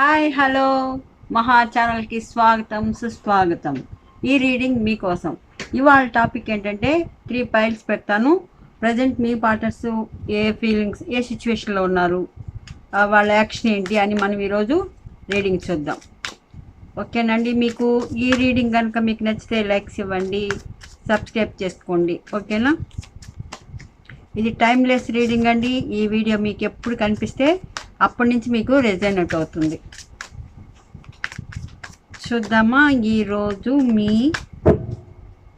Hi hello. మహా ఛానల్కి స్వాగతం సుస్వాగతం. ఈ రీడింగ్ మీకోసం. ఇవాళ టాపిక్ ఏంటంటే త్రీ పైల్స్ పెడతాను. ప్రజెంట్ మీ పార్టర్స్ ఏ ఫీలింగ్స్ ఏ సిచ్యువేషన్లో ఉన్నారు. వాళ్ళ యాక్షన్ ఏంటి అని మనం ఈరోజు రీడింగ్ చూద్దాం. ఓకేనండి మీకు ఈ రీడింగ్ కనుక మీకు నచ్చితే లైక్స్ ఇవ్వండి సబ్స్క్రైబ్ చేసుకోండి. ఓకేనా? ఇది టైమ్లెస్ రీడింగ్ అండి. ఈ వీడియో మీకు ఎప్పుడు కనిపిస్తే అప్పటి నుంచి మీకు రెజైనట్ అవుతుంది. చూద్దామా ఈరోజు మీ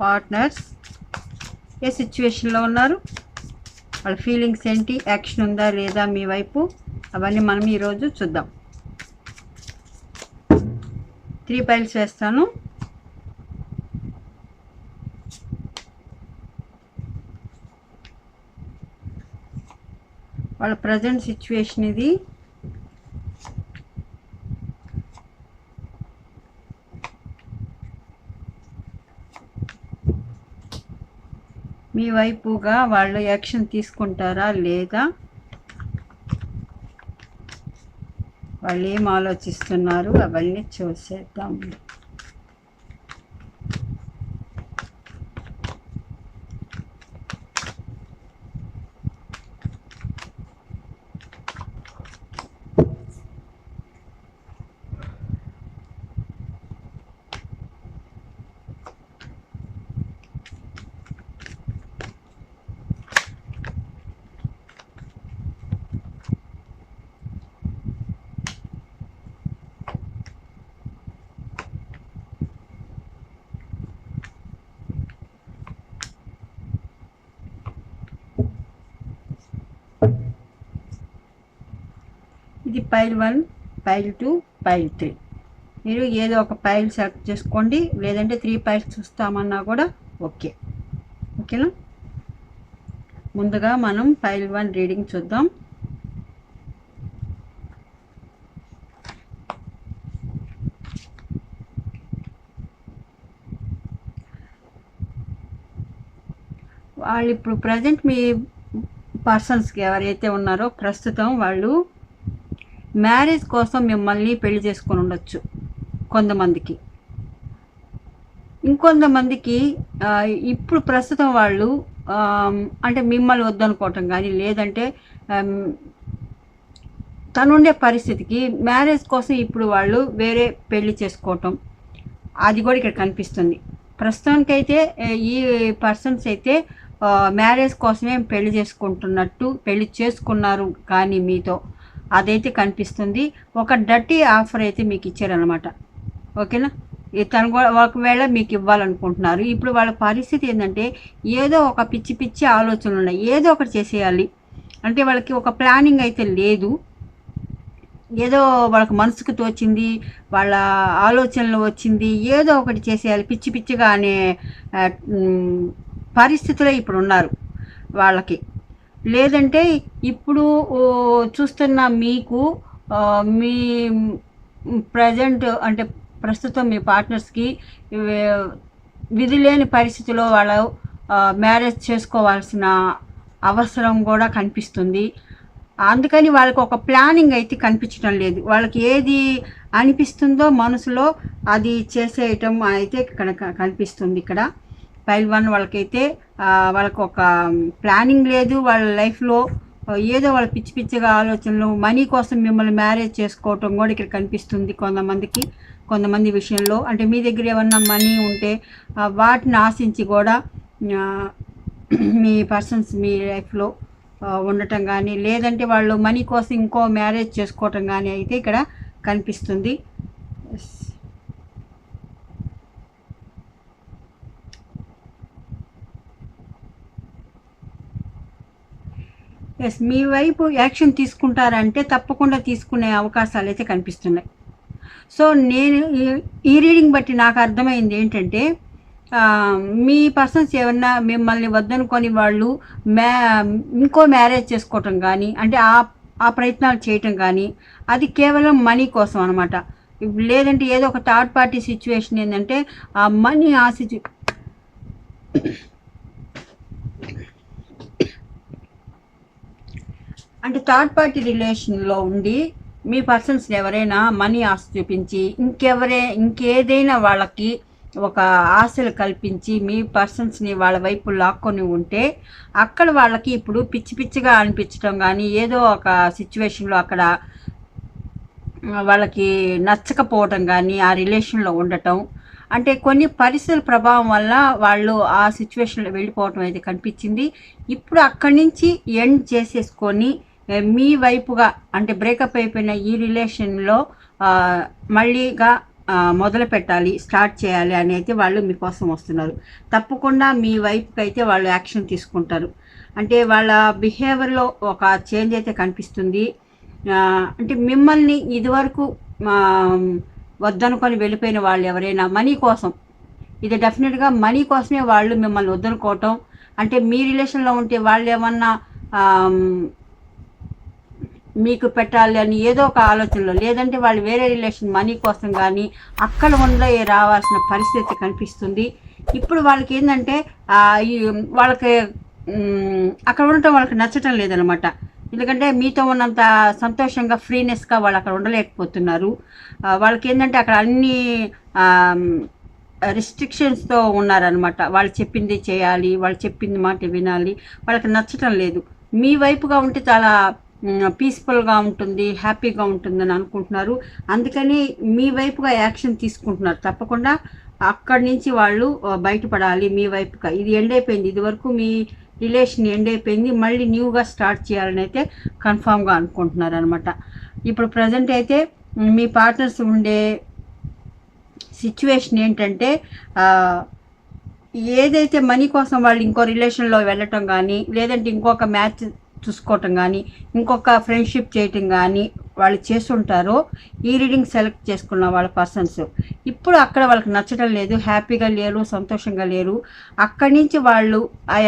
పార్ట్నర్స్ ఏ సిచ్యువేషన్లో ఉన్నారు? వాళ్ళ ఫీలింగ్స్ ఏంటి? యాక్షన్ ఉందా లేదా మీ వైపు? అవన్నీ మనం ఈరోజు చూద్దాం. త్రీ పైల్స్ వేస్తాను. వాళ్ళ ప్రజెంట్ సిచ్యువేషన్ ఇది. వైపుగా వాళ్ళు యాక్షన్ తీసుకుంటారా లేదా? వాళ్ళు ఏం ఆలోచిస్తున్నారు? అవన్నీ చూసేద్దాం. ఇది pile one pile two pile three మీరు ఏదో ఒక పైల్ సెలెక్ట్ చేసుకోండి. లేదంటే త్రీ పైల్స్ చూస్తామన్నా కూడా ఓకే. ఓకేనా ముందుగా మనం పైల్ వన్ రీడింగ్ చూద్దాం. వాళ్ళు ఇప్పుడు ప్రజెంట్ మీ పర్సన్స్కి ఎవరైతే ఉన్నారో ప్రస్తుతం వాళ్ళు మ్యారేజ్ కోసం మిమ్మల్ని పెళ్ళి చేసుకొని ఉండొచ్చు కొంతమందికి. ఇంకొంతమందికి ఇప్పుడు ప్రస్తుతం వాళ్ళు అంటే మిమ్మల్ని వద్దనుకోవటం కానీ లేదంటే తనుండే పరిస్థితికి మ్యారేజ్ కోసం ఇప్పుడు వాళ్ళు వేరే పెళ్ళి చేసుకోవటం అది కూడా ఇక్కడ కనిపిస్తుంది. ప్రస్తుతానికైతే ఈ పర్సన్స్ అయితే మ్యారేజ్ కోసమే పెళ్ళి చేసుకుంటున్నట్టు పెళ్ళి చేసుకున్నారు కానీ మీతో. అదైతే కనిపిస్తుంది. ఒక డర్టీ ఆఫర్ అయితే మీకు ఇచ్చారనమాట ఓకేనా? తను కూడా ఒకవేళ మీకు ఇవ్వాలనుకుంటున్నారు. ఇప్పుడు వాళ్ళ పరిస్థితి ఏంటంటే ఏదో ఒక పిచ్చి పిచ్చి ఆలోచనలు ఉన్నాయి. ఏదో ఒకటి చేసేయాలి. అంటే వాళ్ళకి ఒక ప్లానింగ్ అయితే లేదు. ఏదో వాళ్ళకి మనసుకు తోచింది వాళ్ళ ఆలోచనలు వచ్చింది ఏదో ఒకటి చేసేయాలి. పిచ్చి పిచ్చిగా అనే పరిస్థితిలో ఇప్పుడు ఉన్నారు వాళ్ళకి. లేదంటే ఇప్పుడు చూస్తున్న మీకు మీ ప్రజెంట్ అంటే ప్రస్తుతం మీ పార్ట్నర్స్కి విధి లేని పరిస్థితిలో వాళ్ళు మ్యారేజ్ చేసుకోవాల్సిన అవసరం కూడా కనిపిస్తుంది. అందుకని వాళ్ళకి ఒక ప్లానింగ్ అయితే కనిపించడం లేదు. వాళ్ళకి ఏది అనిపిస్తుందో మనసులో అది చేసేయటం అయితే ఇక్కడ కనిపిస్తుంది ఇక్కడ. పైల్ వన్ వాళ్ళకైతే వాళ్ళకు ఒక ప్లానింగ్ లేదు. వాళ్ళ లైఫ్లో ఏదో వాళ్ళ పిచ్చి పిచ్చిగా ఆలోచనలు మనీ కోసం మిమ్మల్ని మ్యారేజ్ చేసుకోవటం కూడా ఇక్కడ కనిపిస్తుంది కొంతమందికి కొంతమంది విషయంలో. అంటే మీ దగ్గర ఏమన్నా మనీ ఉంటే వాటిని ఆశించి కూడా మీ పర్సన్స్ మీ లైఫ్లో ఉండటం కానీ లేదంటే వాళ్ళు మనీ కోసం ఇంకో మ్యారేజ్ చేసుకోవటం కానీ అయితే ఇక్కడ కనిపిస్తుంది. ఎస్ మీ వైపు యాక్షన్ తీసుకుంటారంటే తప్పకుండా తీసుకునే అవకాశాలు అయితే కనిపిస్తున్నాయి. సో నేను ఈ- ఈ రీడింగ్ బట్టి నాకు అర్థమైంది ఏంటంటే మీ పర్సన్స్ ఏమన్నా మిమ్మల్ని వద్దనుకొని వాళ్ళు మ్యా ఇంకో మ్యారేజ్ చేసుకోవటం కానీ అంటే ఆ ఆ ప్రయత్నాలు చేయటం కానీ అది కేవలం మనీ కోసం అనమాట లేదంటే ఏదో ఒక థర్డ్ పార్టీ సిచ్యువేషన్ ఏంటంటే ఆ మనీ ఆ సిచ్యు అంటే థర్డ్ పార్టీ రిలేషన్లో ఉండి మీ పర్సన్స్ ఎవరైనా మనీ ఆశ చూపించి ఇంకెవరే ఇంకేదైనా వాళ్ళకి ఒక ఆశలు కల్పించి మీ పర్సన్స్ని వాళ్ళ వైపు లాక్కొని ఉంటే అక్కడ వాళ్ళకి ఇప్పుడు పిచ్చి పిచ్చిగా అనిపించడం కానీ ఏదో ఒక సిచ్యువేషన్లో అక్కడ వాళ్ళకి నచ్చకపోవటం కానీ ఆ రిలేషన్లో ఉండటం. అంటే కొన్ని పరిస్థితుల ప్రభావం వల్ల వాళ్ళు ఆ సిచ్యువేషన్లో వెళ్ళిపోవటం అయితే కనిపించింది. ఇప్పుడు అక్కడి నుంచి ఎండ్ చేసేసుకొని మీ వైపుగా అంటే బ్రేకప్ అయిపోయిన ఈ రిలేషన్లో మళ్ళీగా మొదలు పెట్టాలి స్టార్ట్ చేయాలి అని అయితే వాళ్ళు మీకోసం వస్తున్నారు. తప్పకుండా మీ వైపుకి అయితే వాళ్ళు యాక్షన్ తీసుకుంటారు. అంటే వాళ్ళ బిహేవియర్లో ఒక చేంజ్ అయితే కనిపిస్తుంది. అంటే మిమ్మల్ని ఇదివరకు వద్దనుకొని వెళ్ళిపోయిన వాళ్ళు ఎవరైనా మనీ కోసం ఇది డెఫినెట్గా మనీ కోసమే వాళ్ళు మిమ్మల్ని వద్దనుకోవటం అంటే మీ రిలేషన్లో ఉంటే వాళ్ళు ఏమన్నా మీకు పెట్టాలి అని ఏదో ఒక ఆలోచనలో లేదంటే వాళ్ళు వేరే రిలేషన్ మనీ కోసం కానీ అక్కడ ఉండే రావాల్సిన పరిస్థితి కనిపిస్తుంది. ఇప్పుడు వాళ్ళకి ఏంటంటే ఈ వాళ్ళకి అక్కడ ఉండటం వాళ్ళకి నచ్చటం లేదనమాట ఎందుకంటే మీతో ఉన్నంత సంతోషంగా ఫ్రీనెస్గా వాళ్ళు అక్కడ ఉండలేకపోతున్నారు. వాళ్ళకి ఏంటంటే అక్కడ అన్ని రిస్ట్రిక్షన్స్తో ఉన్నారనమాట వాళ్ళు చెప్పింది చేయాలి వాళ్ళు చెప్పింది మాట వినాలి వాళ్ళకి నచ్చటం లేదు. మీ వైపుగా ఉంటే చాలా పీస్ఫుల్గా ఉంటుంది హ్యాపీగా ఉంటుందని అనుకుంటున్నారు. అందుకని మీ వైపుగా యాక్షన్ తీసుకుంటున్నారు. తప్పకుండా అక్కడి నుంచి వాళ్ళు బయటపడాలి మీ వైపుగా. ఇది ఎండ్ అయిపోయింది. ఇది వరకు మీ రిలేషన్ ఎండ్ అయిపోయింది. మళ్ళీ న్యూగా స్టార్ట్ చేయాలని అయితే కన్ఫామ్గా అనుకుంటున్నారు అనమాట ఇప్పుడు ప్రజెంట్ అయితే మీ పార్ట్నర్స్ ఉండే సిచ్యువేషన్ ఏంటంటే ఏదైతే మనీ కోసం వాళ్ళు ఇంకో రిలేషన్లో వెళ్ళటం కానీ లేదంటే ఇంకొక మ్యాచ్ చూసుకోవటం కానీ ఇంకొక ఫ్రెండ్షిప్ చేయటం కానీ వాళ్ళు చేస్తుంటారో ఈ రీడింగ్ సెలెక్ట్ చేసుకున్న వాళ్ళ పర్సన్స్ ఇప్పుడు అక్కడ వాళ్ళకి నచ్చడం లేదు హ్యాపీగా లేరు సంతోషంగా లేరు. అక్కడి నుంచి వాళ్ళు ఆ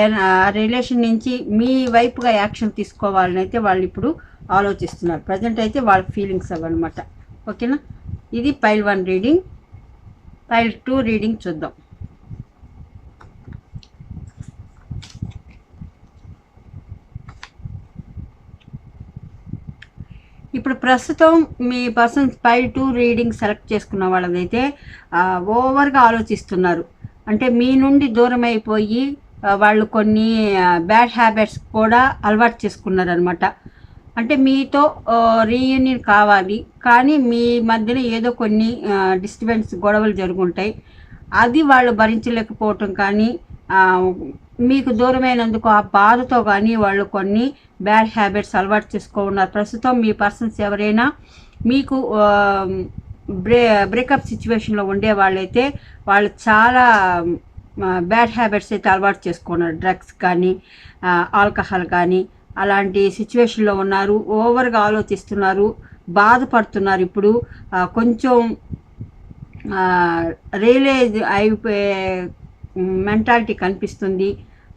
రిలేషన్ నుంచి మీ వైపుగా యాక్షన్ తీసుకోవాలని అయితే వాళ్ళు ఇప్పుడు ఆలోచిస్తున్నారు. ప్రజెంట్ అయితే వాళ్ళ ఫీలింగ్స్ అవన్నమాట. ఓకేనా? ఇది pile one reading pile two reading చూద్దాం. ఇప్పుడు ప్రస్తుతం మీ person pile two reading select చేసుకున్న వాళ్ళదైతే ఓవర్గా ఆలోచిస్తున్నారు. అంటే మీ నుండి దూరం అయిపోయి వాళ్ళు కొన్ని బ్యాడ్ హ్యాబిట్స్ కూడా అలవాటు చేసుకున్నారనమాట అంటే మీతో రీయూనియన్ కావాలి కానీ మీ మధ్యన ఏదో కొన్ని డిస్టర్బెన్స్ గొడవలు జరుగుంటాయి. అది వాళ్ళు భరించలేకపోవటం కానీ మీకు దూరమైనందుకు ఆ బాధతో కానీ వాళ్ళు కొన్ని బ్యాడ్ హ్యాబిట్స్ అలవాటు చేసుకున్నారు ప్రస్తుతం మీ పర్సన్స్ ఎవరైనా మీకు బ్రే బ్రేకప్ సిచ్యువేషన్లో ఉండే వాళ్ళైతే వాళ్ళు చాలా బ్యాడ్ హ్యాబిట్స్ అయితే అలవాటు చేసుకున్నారు డ్రగ్స్ కానీ ఆల్కహాల్ కానీ అలాంటి సిచ్యువేషన్లో ఉన్నారు. ఓవర్గా ఆలోచిస్తున్నారు. బాధపడుతున్నారు. ఇప్పుడు కొంచెం రియలైజ్ అయిపోయే మెంటాలిటీ కనిపిస్తుంది.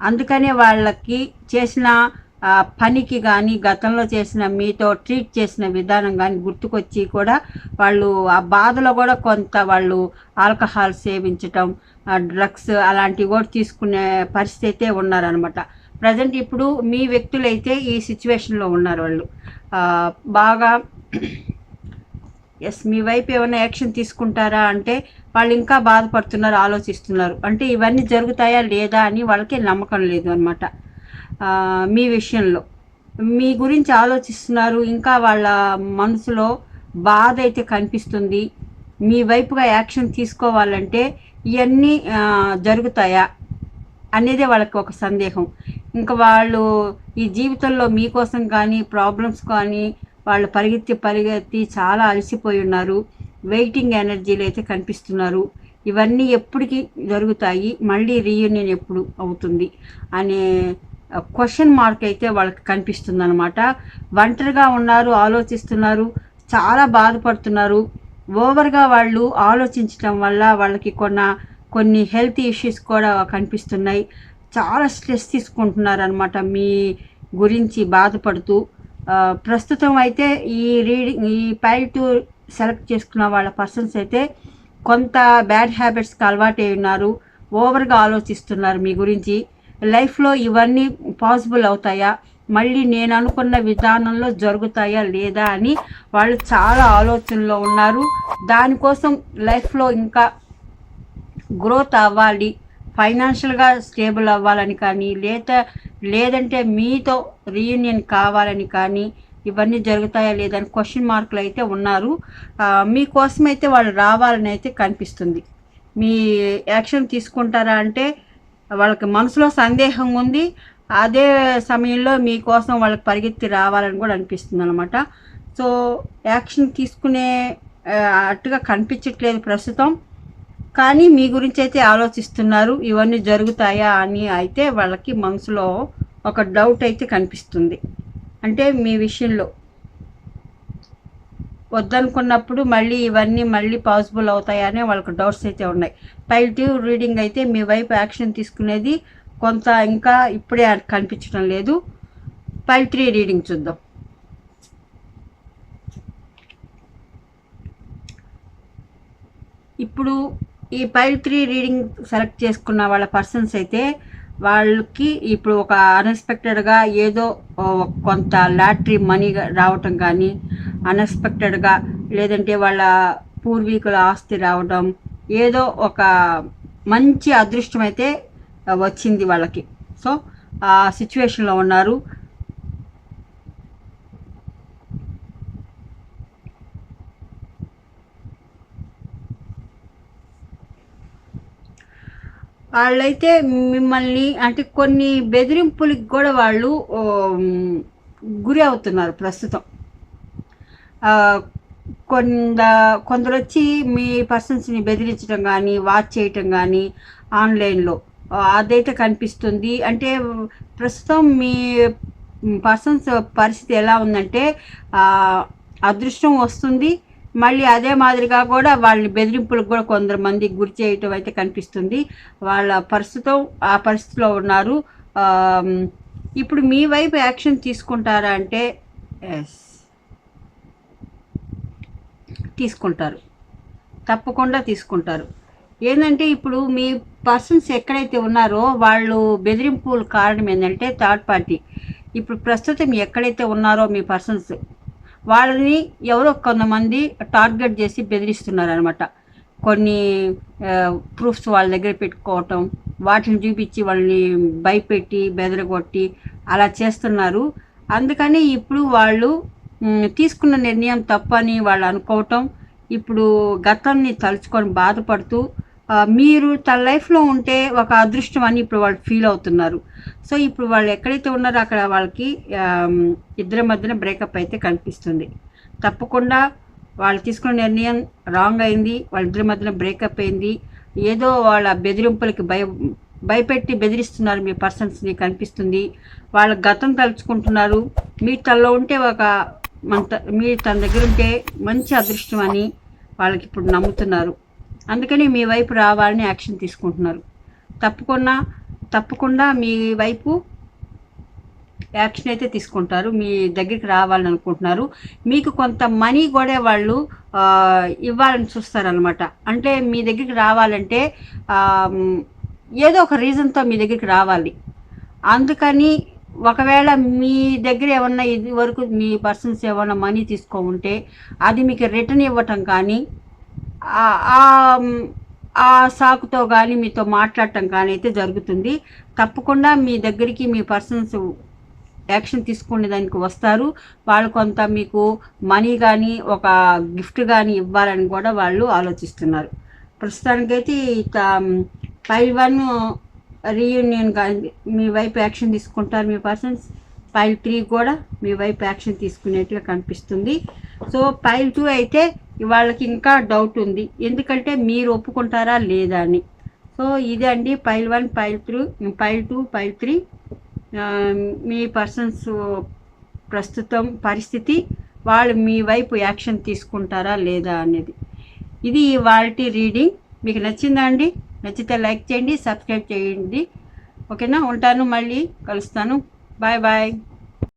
అందుకనే వాళ్ళకి చేసిన పనికి కానీ గతంలో చేసిన మీతో ట్రీట్ చేసిన విధానం కానీ గుర్తుకొచ్చి కూడా వాళ్ళు ఆ బాధలో కూడా కొంత వాళ్ళు ఆల్కహాల్ సేవించటం డ్రగ్స్ అలాంటివి కూడా తీసుకునే పరిస్థితి అయితే ఉన్నారనమాట ప్రజెంట్ ఇప్పుడు మీ వ్యక్తులైతే ఈ సిచ్యువేషన్లో ఉన్నారు వాళ్ళు. బాగా ఎస్ మీ వైపు ఏమైనా యాక్షన్ తీసుకుంటారా అంటే వాళ్ళు ఇంకా బాధపడుతున్నారు ఆలోచిస్తున్నారు. అంటే ఇవన్నీ జరుగుతాయా లేదా అని వాళ్ళకి నమ్మకం లేదు అనమాట మీ విషయంలో. మీ గురించి ఆలోచిస్తున్నారు ఇంకా వాళ్ళ మనసులో బాధ అయితే కనిపిస్తుంది. మీ వైపుగా యాక్షన్ తీసుకోవాలంటే ఇవన్నీ జరుగుతాయా అనేది వాళ్ళకి ఒక సందేహం. ఇంకా వాళ్ళు ఈ జీవితంలో మీకోసం కానీ ప్రాబ్లమ్స్ కానీ వాళ్ళు పరిగెత్తి పరిగెత్తి చాలా అలసిపోయి ఉన్నారు. వెయిటింగ్ ఎనర్జీలు అయితే కనిపిస్తున్నారు. ఇవన్నీ ఎప్పటికీ జరుగుతాయి. మళ్ళీ రీయూనియన్ ఎప్పుడు అవుతుంది అనే క్వశ్చన్ మార్క్ అయితే వాళ్ళకి కనిపిస్తుంది అనమాట ఒంటరిగా ఉన్నారు ఆలోచిస్తున్నారు చాలా బాధపడుతున్నారు. ఓవర్గా వాళ్ళు ఆలోచించటం వల్ల వాళ్ళకి కొన్న కొన్ని హెల్త్ ఇష్యూస్ కూడా కనిపిస్తున్నాయి. చాలా స్ట్రెస్ తీసుకుంటున్నారు అనమాట మీ గురించి బాధపడుతూ. ప్రస్తుతం అయితే ఈ రీడింగ్ ఈ పైల్ టు సెలెక్ట్ చేసుకున్న వాళ్ళ పర్సన్స్ అయితే కొంత బ్యాడ్ హ్యాబిట్స్కి అలవాటు అయి ఉన్నారు ఓవర్గా ఆలోచిస్తున్నారు మీ గురించి. లైఫ్లో ఇవన్నీ పాసిబుల్ అవుతాయా? మళ్ళీ నేను అనుకున్న విధానంలో జరుగుతాయా లేదా అని వాళ్ళు చాలా ఆలోచనలో ఉన్నారు. దానికోసం లైఫ్లో ఇంకా గ్రోత్ అవ్వాలి ఫైనాన్షియల్గా స్టేబుల్ అవ్వాలని కానీ లేదా లేదంటే మీతో రీయూనియన్ కావాలని కానీ ఇవన్నీ జరుగుతాయా లేదని క్వశ్చన్ మార్కులు అయితే ఉన్నారు. మీకోసమైతే మీకోసం అయితే వాళ్ళు రావాలని అయితే కనిపిస్తుంది. మీ యాక్షన్ తీసుకుంటారా అంటే వాళ్ళకి మనసులో సందేహం ఉంది. అదే సమయంలో మీకోసం వాళ్ళకి పరిగెత్తి రావాలని కూడా అనిపిస్తుంది అనమాట సో యాక్షన్ తీసుకునే అట్టుగా కనిపించట్లేదు ప్రస్తుతం. కానీ మీ గురించి అయితే ఆలోచిస్తున్నారు. ఇవన్నీ జరుగుతాయా అని అయితే వాళ్ళకి మనసులో ఒక డౌట్ అయితే కనిపిస్తుంది. అంటే మీ విషయంలో. వద్దనుకున్నప్పుడు మళ్ళీ ఇవన్నీ మళ్ళీ పాసిబుల్ అవుతాయనే వాళ్ళకి డౌట్స్ అయితే ఉన్నాయి. పైటివ్ రీడింగ్ అయితే మీ వైపు యాక్షన్ తీసుకునేది కొంత ఇంకా ఇప్పుడే కనిపించడం లేదు. పైల్ త్రీ రీడింగ్ చూద్దాం. ఇప్పుడు ఈ పైల్ త్రీ రీడింగ్ సెలెక్ట్ చేసుకున్న వాళ్ళ పర్సన్స్ అయితే వాళ్ళకి ఇప్పుడు ఒక అన్ఎక్స్పెక్టెడ్గా ఏదో కొంత లాటరీ మనీ రావటం కానీ అన్ఎక్స్పెక్టెడ్గా లేదంటే వాళ్ళ పూర్వీకుల ఆస్తి రావడం ఏదో ఒక మంచి అదృష్టం అయితే వచ్చింది వాళ్ళకి. సో ఆ సిచ్యువేషన్లో ఉన్నారు. వాళ్ళైతే మిమ్మల్ని అంటే కొన్ని బెదిరింపులకి కూడా వాళ్ళు గురి అవుతున్నారు ప్రస్తుతం. కొంద కొందరు వచ్చి మీ పర్సన్స్ని బెదిరించడం కానీ వాచ్ చేయటం కానీ ఆన్లైన్లో. అదైతే కనిపిస్తుంది. అంటే ప్రస్తుతం మీ పర్సన్స్ పరిస్థితి ఎలా ఉందంటే అదృష్టం వస్తుంది. మళ్ళీ అదే మాదిరిగా కూడా వాళ్ళని బెదిరింపులకు కూడా కొందరు మంది గురి చేయటం అయితే కనిపిస్తుంది. వాళ్ళ ప్రస్తుతం ఆ పరిస్థితిలో ఉన్నారు. ఇప్పుడు మీ వైపు యాక్షన్ తీసుకుంటారా అంటే ఎస్. తీసుకుంటారు. తప్పకుండా తీసుకుంటారు. ఏంటంటే ఇప్పుడు మీ పర్సన్స్ ఎక్కడైతే ఉన్నారో వాళ్ళు బెదిరింపుల కారణం ఏంటంటే థర్డ్ పార్టీ. ఇప్పుడు ప్రస్తుతం ఎక్కడైతే ఉన్నారో మీ పర్సన్స్ వాళ్ళని ఎవరో కొంతమంది టార్గెట్ చేసి బెదిరిస్తున్నారు అనమాట కొన్ని ప్రూఫ్స్ వాళ్ళ దగ్గర పెట్టుకోవటం వాటిని చూపించి వాళ్ళని భయపెట్టి బెదరగొట్టి అలా చేస్తున్నారు. అందుకని ఇప్పుడు వాళ్ళు తీసుకున్న నిర్ణయం తప్పని వాళ్ళు అనుకోవటం ఇప్పుడు గతాన్ని తలుచుకొని బాధపడుతూ మీరు తన లైఫ్లో ఉంటే ఒక అదృష్టం అని ఇప్పుడు వాళ్ళు ఫీల్ అవుతున్నారు. సో ఇప్పుడు వాళ్ళు ఎక్కడైతే ఉన్నారో అక్కడ వాళ్ళకి ఇద్దరి మధ్యన బ్రేకప్ అయితే కనిపిస్తుంది. తప్పకుండా వాళ్ళు తీసుకున్న నిర్ణయం రాంగ్ అయింది వాళ్ళిద్దరి మధ్యన బ్రేకప్ అయింది. ఏదో వాళ్ళ బెదిరింపులకి భయ భయపెట్టి బెదిరిస్తున్నారు మీ పర్సన్స్ని కనిపిస్తుంది వాళ్ళ గతం తలుచుకుంటున్నారు. మీ తల్లో ఉంటే ఒక మన మీ తన దగ్గర ఉంటే మంచి అదృష్టం అని వాళ్ళకి ఇప్పుడు నమ్ముతున్నారు. అందుకని మీ వైపు రావాలని యాక్షన్ తీసుకుంటున్నారు. తప్పకుండా తప్పకుండా మీ వైపు యాక్షన్ అయితే తీసుకుంటారు. మీ దగ్గరికి రావాలని అనుకుంటున్నారు. మీకు కొంత మనీ కూడా వాళ్ళు ఇవ్వాలని చూస్తారనమాట అంటే మీ దగ్గరికి రావాలంటే ఏదో ఒక రీజన్తో మీ దగ్గరికి రావాలి. అందుకని ఒకవేళ మీ దగ్గర ఏమన్నా ఇది వరకు మీ పర్సన్స్ ఏమన్నా మనీ తీసుకో ఉంటే అది మీకు రిటర్న్ ఇవ్వటం కానీ ఆ- సాకుతో కానీ మీతో మాట్లాడటం కానీ అయితే జరుగుతుంది. తప్పకుండా మీ దగ్గరికి మీ పర్సన్స్ యాక్షన్ తీసుకునే దానికి వస్తారు. వాళ్ళు కొంత మీకు మనీ కానీ ఒక గిఫ్ట్ కానీ ఇవ్వాలని కూడా వాళ్ళు ఆలోచిస్తున్నారు. ప్రస్తుతానికైతే ఇక um, ఫైల్ వన్ రీయూనియన్ మీ వైపు యాక్షన్ తీసుకుంటారు మీ పర్సన్స్. ఫైల్ త్రీ కూడా మీ వైపు యాక్షన్ తీసుకునేట్టుగా కనిపిస్తుంది. సో ఫైల్ టూ అయితే వాళ్ళకి ఇంకా డౌట్ ఉంది. ఎందుకంటే మీరు ఒప్పుకుంటారా లేదా అని. సో ఇదే అండి file one pile three file two pile three మీ పర్సన్స్ ప్రస్తుతం పరిస్థితి వాళ్ళు మీ వైపు యాక్షన్ తీసుకుంటారా లేదా అనేది. ఇది వాల్టీ రీడింగ్. మీకు నచ్చిందా అండి? నచ్చితే లైక్ చేయండి సబ్స్క్రైబ్ చేయండి. ఓకేనా? ఉంటాను మళ్ళీ. కలుస్తాను. Bye bye.